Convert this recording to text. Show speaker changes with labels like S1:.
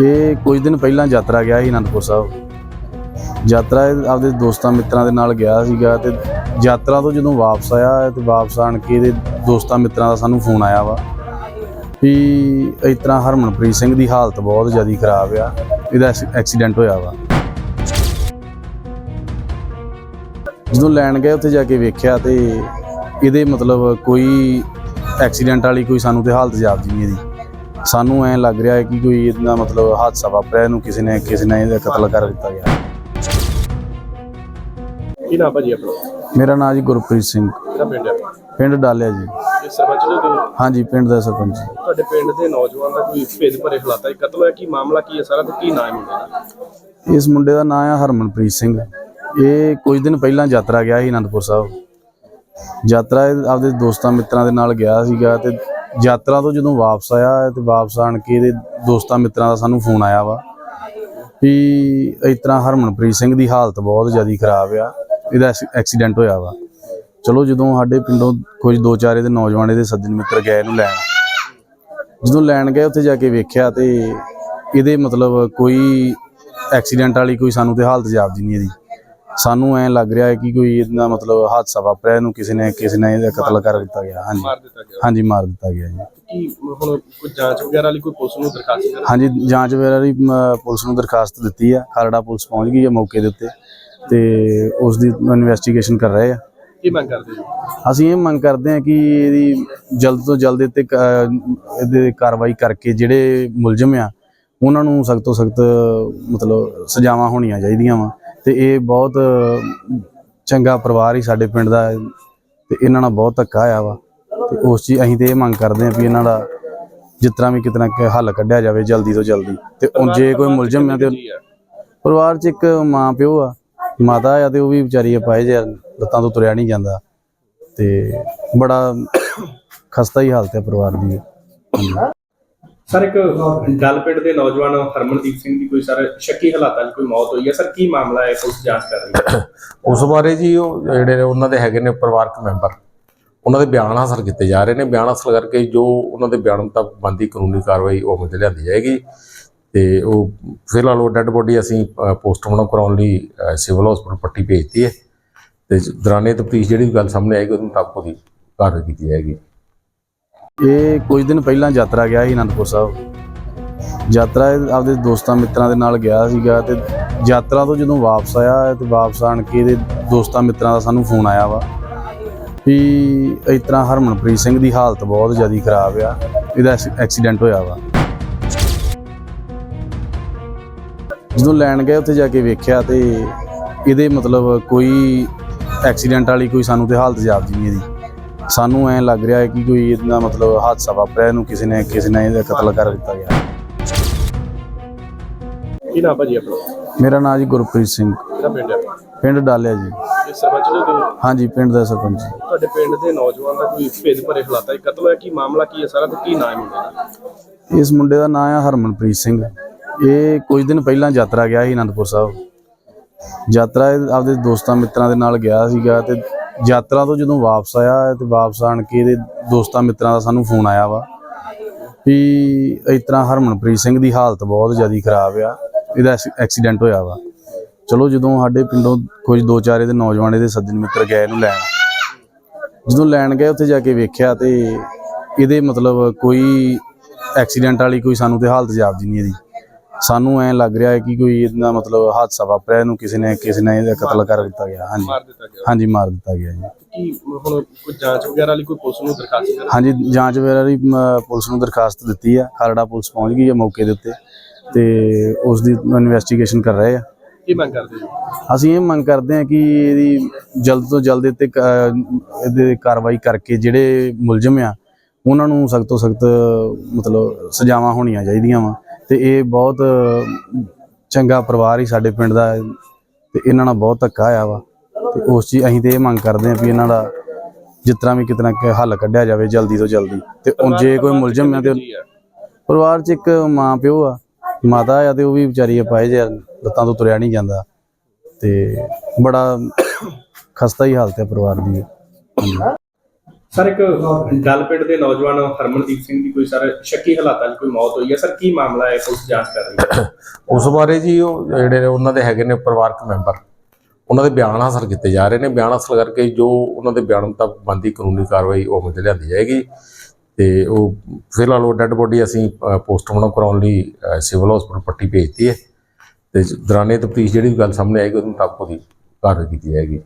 S1: ਇਹ ਕੁਝ ਦਿਨ ਪਹਿਲਾਂ ਯਾਤਰਾ ਗਿਆ ਸੀ ਅਨੰਦਪੁਰ ਸਾਹਿਬ। ਯਾਤਰਾ ਇਹ ਆਪਦੇ ਦੋਸਤਾਂ ਮਿੱਤਰਾਂ ਦੇ ਨਾਲ ਗਿਆ ਸੀਗਾ ਤੇ ਯਾਤਰਾ ਤੋਂ ਜਦੋਂ ਵਾਪਸ ਆਇਆ ਤੇ ਵਾਪਸ ਆਣ ਕੇ ਇਹਦੇ ਦੋਸਤਾਂ ਮਿੱਤਰਾਂ ਦਾ ਸਾਨੂੰ ਫੋਨ ਆਇਆ ਵਾ ਵੀ ਇਸ ਤਰ੍ਹਾਂ ਹਰਮਨਪ੍ਰੀਤ ਸਿੰਘ ਦੀ ਹਾਲਤ ਬਹੁਤ ਜ਼ਿਆਦਾ ਖਰਾਬ ਆ, ਇਹਦਾ ਐਕਸ- ਐਕਸੀਡੈਂਟ ਹੋਇਆ ਵਾ। ਜਦੋਂ ਲੈਣ ਗਏ ਉੱਥੇ ਜਾ ਕੇ ਵੇਖਿਆ ਤੇ ਇਹਦੇ ਮਤਲਬ ਕੋਈ ਐਕਸੀਡੈਂਟ ਵਾਲੀ ਕੋਈ ਸਾਨੂੰ ਤੇ ਹਾਲਤ ਜਾਪਦੀ ਨਹੀਂ ਇਹਦੀ। ਸਾਨੂੰ ਐ ਲੱਗ ਰਿਹਾ ਹੈ ਕਿ ਕੋਈ ਇਹਦਾ ਮਤਲਬ ਹਾਦਸਾ ਵਾਪਰਿਆ ਇਹਨੂੰ ਕਿਸੇ ਨੇ ਕਿਸੇ ਨੇ ਇਹਦਾ ਕਤਲ ਕਰ ਦਿੱਤਾ ਗਿਆ।
S2: ਕੀ ਨਾਮ ਭਾਜੀ ਆਪਣਾ?
S1: ਮੇਰਾ ਨਾਮ ਜੀ ਗੁਰਪ੍ਰੀਤ ਸਿੰਘ।
S2: ਕਿਹੜਾ ਪਿੰਡ ਹੈ?
S1: ਪਿੰਡ ਡਾਲਿਆ ਜੀ।
S2: ਇਹ ਸਰਪੰਚ
S1: ਹਾਂਜੀ ਪਿੰਡ ਦਾ ਸਰਪੰਚ।
S2: ਤੁਹਾਡੇ ਪਿੰਡ ਦੇ ਨੌਜਵਾਨ ਦਾ ਕੋਈ ਭੇਦ ਭਰੇ ਹਾਲਾਤਾਂ 'ਚ ਕਤਲ ਹੋਇਆ ਕੀ ਮਾਮਲਾ ਕੀ ਹੈ ਸਾਰਾ ਤੇ ਕੀ ਨਾਮ ਹੈ ਮੁੰਡੇ ਦਾ?
S1: ਇਸ ਮੁੰਡੇ ਦਾ ਨਾਮ ਹੈ ਹਰਮਨਪ੍ਰੀਤ ਸਿੰਘ। ਇਹ ਕੁਝ ਦਿਨ ਪਹਿਲਾਂ ਯਾਤਰਾ ਗਿਆ ਸੀ ਅਨੰਦਪੁਰ ਸਾਹਿਬ। ਯਾਤਰਾ ਇਹ ਆਪਦੇ ਦੋਸਤਾਂ ਮਿੱਤਰਾਂ ਦੇ ਨਾਲ ਗਿਆ ਸੀਗਾ ਤੇ ਯਾਤਰਾ ਤੋਂ ਜਦੋਂ ਵਾਪਸ ਆਇਆ ਤੇ ਵਾਪਸ ਆਣ ਕੇ ਇਹਦੇ ਦੋਸਤਾਂ ਮਿੱਤਰਾਂ ਦਾ ਸਾਨੂੰ ਫੋਨ ਆਇਆ ਵਾ ਵੀ ਇਸ ਤਰ੍ਹਾਂ ਹਰਮਨਪ੍ਰੀਤ ਸਿੰਘ ਦੀ ਹਾਲਤ ਬਹੁਤ ਜ਼ਿਆਦਾ ਖਰਾਬ ਆ, ਇਹਦਾ ਐਕਸ- ਐਕਸੀਡੈਂਟ ਹੋਇਆ ਵਾ। ਚਲੋ ਜਦੋਂ ਸਾਡੇ ਪਿੰਡੋਂ ਕੁਝ ਦੋ ਚਾਰ ਇਹਦੇ ਨੌਜਵਾਨ ਇਹਦੇ ਸੱਜਣ ਮਿੱਤਰ ਗਏ ਇਹਨੂੰ ਲੈਣ, ਜਦੋਂ ਲੈਣ ਗਏ ਉੱਥੇ ਜਾ ਕੇ ਵੇਖਿਆ ਤੇ ਇਹਦੇ ਮਤਲਬ ਕੋਈ ਐਕਸੀਡੈਂਟ ਵਾਲੀ ਕੋਈ ਸਾਨੂੰ ਤੇ ਹਾਲਤ ਜਾਪਦੀ ਨਹੀਂ ਇਹਦੀ। ਸਾਨੂੰ ਐ ਲੱਗ ਰਿਹਾ ਹੈ ਕਿ ਕੋਈ ਇਹਦਾ ਮਤਲਬ ਹਾਦਸਾ ਵਾਪਰਿਆ ਇਹਨੂੰ ਕਿਸੇ ਨੇ ਕਿਸੇ ਨੇ ਇਹਦਾ ਕਤਲ ਕਰ ਦਿੱਤਾ ਗਿਆ। ਹਾਂਜੀ।
S2: ਮਾਰ ਦਿੱਤਾ ਗਿਆ।
S1: ਹਾਂਜੀ ਮਾਰ ਦਿੱਤਾ ਗਿਆ ਜੀ।
S2: ਕੀ ਹੁਣ ਕੋਈ ਜਾਂਚ ਵਗੈਰਾ ਲਈ ਕੋਈ ਪੁਲਿਸ ਨੂੰ ਦਰਖਾਸਤ ਕਰ
S1: ਹਾਂਜੀ ਜਾਂਚ ਦੀ ਮ, ਪੁਲਿਸ ਨੂੰ ਦਰਖਾਸਤ ਦਿੱਤੀ ਆ। ਖਰੜਾ ਪੁਲਿਸ ਪਹੁੰਚ ਗਈ ਹੈ ਮੌਕੇ ਦੇ ਉੱਤੇ ਤੇ ਉਸ ਦੀ ਇਨਵੈਸਟੀਗੇਸ਼ਨ ਕਰ ਰਹੇ ਆ।
S2: ਕੀ ਮੰਗ ਕਰਦੇ ਜੀ
S1: ਅਸੀਂ ਇਹ ਮੰਗ ਕਰਦੇ ਹਾਂ ਕਿ ਇਹਦੀ ਜਲਦ ਤੋਂ ਜਲਦ ਇੱਥੇ ਇਹਦੇ ਕਾਰਵਾਈ ਕਰਕੇ ਜਿਹੜੇ ਮੁਲਜ਼ਮ ਆ ਉਹਨਾਂ ਨੂੰ ਸਖਤ ਤੋਂ ਸਖਤ ਮਤਲਬ ਸਜ਼ਾਵਾਂ ਹੋਣੀਆਂ ਚਾਹੀਦੀਆਂ ਵਾ। ਤੇ ਇਹ ਬਹੁਤ ਚੰਗਾ ਪਰਿਵਾਰ ਹੀ ਸਾਡੇ ਪਿੰਡ ਦਾ ਹੈ ਤੇ ਇਹਨਾਂ ਨਾਲ ਬਹੁਤ ਧੱਕਾ ਆਇਆ ਵਾ। ਤੇ ਉਸ ਚੀਜ਼ ਅਸੀਂ ਤੇ ਇਹ ਮੰਗ ਕਰਦੇ ਹਾਂ ਵੀ ਇਹਨਾਂ ਦਾ ਜਿਸ ਤਰ੍ਹਾਂ ਵੀ ਕਿਤਨਾ ਕਿ ਹੱਲ ਕੱਢਿਆ ਜਾਵੇ ਜਲਦੀ ਤੋਂ ਜਲਦੀ। ਤੇ ਹੁਣ ਜੇ ਕੋਈ ਮੁਲਜ਼ਮ ਆ ਤੇ ਪਰਿਵਾਰ 'ਚ ਇੱਕ ਮਾਂ ਪਿਓ ਆ, ਮਾਤਾ ਆ ਤੇ ਉਹ ਵੀ ਵਿਚਾਰੀ ਆ ਪਾਏ ਜੇ ਲੱਤਾਂ ਤੋਂ ਤੁਰਿਆ ਨਹੀਂ ਜਾਂਦਾ। ਤੇ ਬੜਾ ਖਸਤਾ ਹੀ ਹਾਲਤ ਹੈ ਪਰਿਵਾਰ ਦੀ।
S2: ਸਰ, ਇੱਕ ਗੱਲ ਪਿੰਡ ਦੇ ਨੌਜਵਾਨ ਹਰਮਨਦੀਪ ਸਿੰਘ ਦੀ ਕੋਈ, ਸਰ, ਸ਼ੱਕੀ ਹਾਲਾਤਾਂ 'ਚ ਕੋਈ ਮੌਤ ਹੋਈ ਹੈ? ਸਰ, ਕੀ ਮਾਮਲਾ ਹੈ? ਪੁਲਿਸ ਜਾਂਚ ਕਰ ਰਹੀ ਹੈ।
S3: ਉਸ ਬਾਰੇ ਜੀ ਉਹ ਜਿਹੜੇ ਨੇ, ਉਹਨਾਂ ਦੇ ਹੈਗੇ ਨੇ ਪਰਿਵਾਰਕ ਮੈਂਬਰ। ਉਹਨਾਂ ਦੇ ਬਿਆਨ ਹਾਸਲ ਕੀਤੇ ਜਾ ਰਹੇ ਨੇ। ਬਿਆਨ ਹਾਸਲ ਕਰਕੇ ਜੋ ਉਹਨਾਂ ਦੇ ਬਿਆਨ ਮੁਤਾਬਕ ਬੰਦੀ ਕਾਨੂੰਨੀ ਕਾਰਵਾਈ ਉਹ ਅਮਲ ਲਿਆਂਦੀ ਜਾਏਗੀ। ਤੇ ਉਹ ਫਿਲਹਾਲ ਉਹ ਡੈੱਡ ਬੋਡੀ ਅਸੀਂ ਪੋਸਟਮਾਰਟਮ ਕਰਾਉਣ ਲਈ ਸਿਵਲ ਹਸਪੀਟਲ ਪੱਟੀ ਭੇਜਤੀ ਹੈ। ਤੇ ਦੌਰਾਨੇ ਤਫਤੀਸ਼ ਜਿਹੜੀ ਵੀ ਗੱਲ ਸਾਹਮਣੇ ਆਏਗੀ, ਉਹਦੇ ਮੁਤਾਬਕ ਉਹਦੀ ਕਾਰਵਾਈ ਕੀਤੀ ਜਾਏਗੀ।
S1: ਇਹ ਕੁਝ ਦਿਨ ਪਹਿਲਾਂ ਯਾਤਰਾ ਗਿਆ ਸੀ ਅਨੰਦਪੁਰ ਸਾਹਿਬ। ਯਾਤਰਾ ਆਪਦੇ ਦੋਸਤਾਂ ਮਿੱਤਰਾਂ ਦੇ ਨਾਲ ਗਿਆ ਸੀਗਾ ਤੇ ਯਾਤਰਾ ਤੋਂ ਜਦੋਂ ਵਾਪਸ ਆਇਆ ਤੇ ਵਾਪਸ ਆਣ ਕੇ ਇਹਦੇ ਦੋਸਤਾਂ ਮਿੱਤਰਾਂ ਦਾ ਸਾਨੂੰ ਫੋਨ ਆਇਆ ਵਾ ਵੀ ਇਸ ਤਰ੍ਹਾਂ ਹਰਮਨਪ੍ਰੀਤ ਸਿੰਘ ਦੀ ਹਾਲਤ ਬਹੁਤ ਜ਼ਿਆਦਾ ਖਰਾਬ ਆ, ਇਹਦਾ ਐਕਸ- ਐਕਸੀਡੈਂਟ ਹੋਇਆ ਵਾ। ਜਦੋਂ ਲੈਣ ਗਏ ਉੱਥੇ ਜਾ ਕੇ ਵੇਖਿਆ ਤੇ ਇਹਦੇ ਮਤਲਬ ਕੋਈ ਐਕਸੀਡੈਂਟ ਵਾਲੀ ਕੋਈ ਸਾਨੂੰ ਤੇ ਹਾਲਤ ਜਾਪਦੀ ਨਹੀਂ ਇਹਦੀ। ਸਾਨੂੰ ਐ ਲੱਗ ਰਿਹਾ ਹੈ ਕਿ ਕੋਈ ਇਹਦਾ ਮਤਲਬ ਹਾਦਸਾ ਵਾਪਰਿਆ ਇਹਨੂੰ ਕਿਸੇ ਨੇ ਕਿਸੇ ਨੇ ਇਹਦਾ ਕਤਲ ਕਰ ਦਿੱਤਾ ਗਿਆ।
S2: ਕੀ ਨਾਮ ਭਾਜੀ ਆਪਣਾ?
S1: ਮੇਰਾ ਨਾਮ ਜੀ ਗੁਰਪ੍ਰੀਤ ਸਿੰਘ।
S2: ਕਿਹੜਾ ਪਿੰਡ ਹੈ
S1: ਪਿੰਡ ਡਾਲਿਆ ਜੀ।
S2: ਇਹ ਸਰਪੰਚ
S1: ਹਾਂਜੀ ਪਿੰਡ ਦਾ ਸਰਪੰਚ ਜੀ।
S2: ਤੁਹਾਡੇ ਪਿੰਡ ਦੇ ਨੌਜਵਾਨ ਦਾ ਕੋਈ ਭੇਦ ਭਰੇ ਹਾਲਾਤਾਂ 'ਚ ਕਤਲ ਹੋਇਆ ਕੀ ਮਾਮਲਾ ਕੀ ਹੈ ਸਾਰਾ ਤੇ ਕੀ ਨਾਮ ਹੈ
S1: ਇਸ ਮੁੰਡੇ ਦਾ ਨਾਮ ਹੈ ਹਰਮਨਪ੍ਰੀਤ ਸਿੰਘ। ਇਹ ਕੁਝ ਦਿਨ ਪਹਿਲਾਂ ਯਾਤਰਾ ਗਿਆ ਸੀ ਅਨੰਦਪੁਰ ਸਾਹਿਬ। ਯਾਤਰਾ ਆਪਦੇ ਦੋਸਤਾਂ ਮਿੱਤਰਾਂ ਦੇ ਨਾਲ ਗਿਆ ਸੀਗਾ ਤੇ ਯਾਤਰਾ ਤੋਂ ਜਦੋਂ ਵਾਪਸ ਆਇਆ ਤੇ ਵਾਪਸ ਆਣ ਕੇ ਇਹਦੇ ਦੋਸਤਾਂ ਮਿੱਤਰਾਂ ਦਾ ਸਾਨੂੰ ਫੋਨ ਆਇਆ ਵਾ ਵੀ ਇਸ ਤਰ੍ਹਾਂ ਹਰਮਨਪ੍ਰੀਤ ਸਿੰਘ ਦੀ ਹਾਲਤ ਬਹੁਤ ਜ਼ਿਆਦਾ ਖਰਾਬ ਆ, ਇਹਦਾ ਐਕਸ- ਐਕਸੀਡੈਂਟ ਹੋਇਆ ਵਾ। ਚਲੋ ਜਦੋਂ ਸਾਡੇ ਪਿੰਡੋਂ ਕੁਝ ਦੋ ਚਾਰ ਇਹਦੇ ਨੌਜਵਾਨ ਇਹਦੇ ਸੱਜਣ ਮਿੱਤਰ ਗਏ ਇਹਨੂੰ ਲੈਣ। ਜਦੋਂ ਲੈਣ ਗਏ ਉੱਥੇ ਜਾ ਕੇ ਵੇਖਿਆ ਤੇ ਇਹਦੇ ਮਤਲਬ ਕੋਈ ਐਕਸੀਡੈਂਟ ਵਾਲੀ ਕੋਈ ਸਾਨੂੰ ਤੇ ਹਾਲਤ ਜਾਪਦੀ ਨਹੀਂ ਇਹਦੀ। ਸਾਨੂੰ ਐ ਲੱਗ ਰਿਹਾ ਹੈ ਕਿ ਕੋਈ ਇਹਦਾ ਮਤਲਬ ਹਾਦਸਾ ਵਾਪਰਿਆ ਇਹਨੂੰ ਕਿਸੇ ਨੇ ਕਿਸੇ ਨੇ ਇਹਦਾ ਕਤਲ ਕਰ ਦਿੱਤਾ ਗਿਆ ਹਾਂਜੀ।
S2: ਮਾਰ ਦਿੱਤਾ ਗਿਆ।
S1: ਹਾਂਜੀ ਮਾਰ ਦਿੱਤਾ ਗਿਆ ਜੀ।
S2: ਕੀ ਹੁਣ ਕੋਈ ਜਾਂਚ ਵਗੈਰਾ ਲਈ ਕੋਈ ਪੁਲਿਸ ਨੂੰ ਦਰਖਾਸਤ ਕਰ
S1: ਹਾਂਜੀ ਜਾਂਚ ਦੀ ਮ, ਪੁਲਿਸ ਨੂੰ ਦਰਖਾਸਤ ਦਿੱਤੀ ਆ। ਖਰੜਾ ਪੁਲਿਸ ਪਹੁੰਚ ਗਈ ਹੈ ਮੌਕੇ ਦੇ ਉੱਤੇ ਤੇ ਉਸ ਦੀ ਇਨਵੈਸਟੀਗੇਸ਼ਨ ਕਰ ਰਹੇ ਆ।
S2: ਕੀ ਮੰਗ ਕਰਦੇ ਜੀ
S1: ਅਸੀਂ ਇਹ ਮੰਗ ਕਰਦੇ ਹਾਂ ਕਿ ਇਹਦੀ ਜਲਦ ਤੋਂ ਜਲਦ ਕ- ਇਹਦੇ ਕਾਰਵਾਈ ਕਰਕੇ ਜਿਹੜੇ ਮੁਲਜ਼ਮ ਆ ਉਹਨਾਂ ਨੂੰ ਸਖਤ ਤੋਂ ਸਖਤ ਮਤਲਬ ਸਜ਼ਾਵਾਂ ਹੋਣੀਆਂ ਚਾਹੀਦੀਆਂ ਵਾ। ਤੇ ਇਹ ਬਹੁਤ ਚੰਗਾ ਪਰਿਵਾਰ ਹੀ ਸਾਡੇ ਪਿੰਡ ਦਾ ਤੇ ਇਹਨਾਂ ਨਾਲ ਬਹੁਤ ਧੱਕਾ ਆਇਆ ਵਾ ਤੇ ਉਸ ਚੀਜ਼ ਅਸੀਂ ਤੇ ਇਹ ਮੰਗ ਕਰਦੇ ਹਾਂ ਵੀ ਇਹਨਾਂ ਦਾ ਜਿਸ ਤਰ੍ਹਾਂ ਵੀ ਕਿਤਨਾ ਕਿ ਹੱਲ ਕੱਢਿਆ ਜਾਵੇ ਜਲਦੀ ਤੋਂ ਜਲਦੀ। ਤੇ ਹੁਣ ਜੇ ਕੋਈ ਮੁਲਜ਼ਮ ਆ ਤੇ ਪਰਿਵਾਰ 'ਚ ਇੱਕ ਮਾਂ ਪਿਓ ਆ ਮਾਤਾ ਆ ਤੇ ਉਹ ਵੀ ਵਿਚਾਰੀ ਆ ਪਾਏ ਜੇ ਲੱਤਾਂ ਤੋਂ ਤੁਰਿਆ ਨਹੀਂ ਜਾਂਦਾ। ਤੇ ਬੜਾ ਖਸਤਾ ਹੀ ਹਾਲਤ ਹੈ ਪਰਿਵਾਰ ਦੀ।
S2: ਸਰ, ਇੱਕ ਗੱਲ ਪਿੰਡ ਦੇ ਨੌਜਵਾਨ ਹਰਮਨਦੀਪ ਸਿੰਘ ਦੀ ਕੋਈ ਸਰ ਸ਼ੱਕੀ ਹਾਲਾਤਾਂ 'ਚ ਕੋਈ ਮੌਤ ਹੋਈ ਹੈ? ਸਰ, ਕੀ ਮਾਮਲਾ ਹੈ? ਪੁਲਿਸ ਜਾਂਚ ਕਰ ਰਹੀ ਹੈ।
S3: ਉਸ ਬਾਰੇ ਜੀ ਉਹ ਜਿਹੜੇ ਨੇ, ਉਹਨਾਂ ਦੇ ਹੈਗੇ ਨੇ ਪਰਿਵਾਰਕ ਮੈਂਬਰ। ਉਹਨਾਂ ਦੇ ਬਿਆਨ ਹਾਸਲ ਕੀਤੇ ਜਾ ਰਹੇ ਨੇ। ਬਿਆਨ ਹਾਸਲ ਕਰਕੇ ਜੋ ਉਹਨਾਂ ਦੇ ਬਿਆਨ ਮੁਤਾਬਕ ਬਣਦੀ ਕਾਨੂੰਨੀ ਕਾਰਵਾਈ, ਉਹ ਅਮਲ ਲਿਆਂਦੀ ਜਾਏਗੀ। ਤੇ ਉਹ ਫਿਲਹਾਲ ਉਹ ਡੈੱਡ ਬੋਡੀ ਅਸੀਂ ਪੋਸਟਮਾਰਟਮ ਕਰਾਉਣ ਲਈ ਸਿਵਲ ਹਸਪੀਟਲ ਪੱਟੀ ਭੇਜਤੀ ਹੈ। ਤੇ ਦੌਰਾਨੇ ਤਫਤੀਸ਼ ਜਿਹੜੀ ਵੀ ਗੱਲ ਸਾਹਮਣੇ ਆਏਗੀ, ਉਹਦੇ ਮੁਤਾਬਕ ਉਹਦੀ ਕਾਰਵਾਈ ਕੀਤੀ ਜਾਏਗੀ।